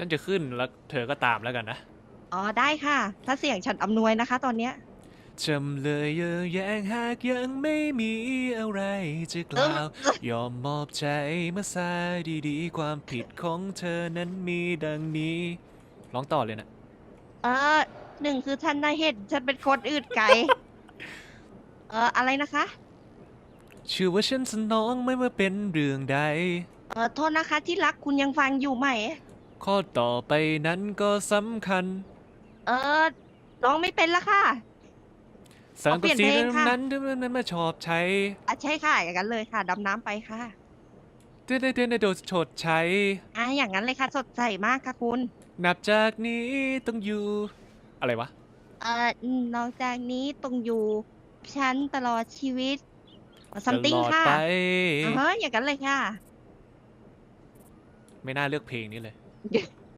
ฉันจะขึ้นแล้วเธอก็ตามแล้วกันนะ อ๋อได้ค่ะ ถ้าเสียงฉันอำนวยนะคะ ตอนเนี้ยจำเลยเยอะแยงหากยังไม่มีอะไรจะกล่าว ยอมมอบใจมาซาดีๆ ความผิดของเธอนั้นมีดังนี้ ร้องต่อเลยนะเออหนึ่งคือท่านได้เห็นฉันเป็นคนอื่นไกลเอออะไรนะคะชื่อว่าฉันสนองไม่ว่าเป็นเรื่องใด เออโทษนะคะที่รักคุณยังฟังอยู่ไหม ข้อต่อไปนั้นก็สำคัญ เออร้องไม่เป็นละค่ะ สังเอาเปกลี่ยนสีเพลงค่ะ นั้นนั้นมาชอบใช้อะใช่ค่ะ อย่างนั้นเลยค่ะดำน้ำไปค่ะเต้นเต้นโดดชดใช้ อะอย่างนั้นเลยค่ะ สดใสมากค่ะคุณ นับจากนี้ต้องอยู่ อะไรวะ เออนอกจากนี้ต้องอยู่ฉันตลอดชีวิตซัมติงตลอดค่ะไปอ่าฮะอย่างนั้นเลยค่ะ ไม่น่าเลือกเพลงนี้เลย Yeah.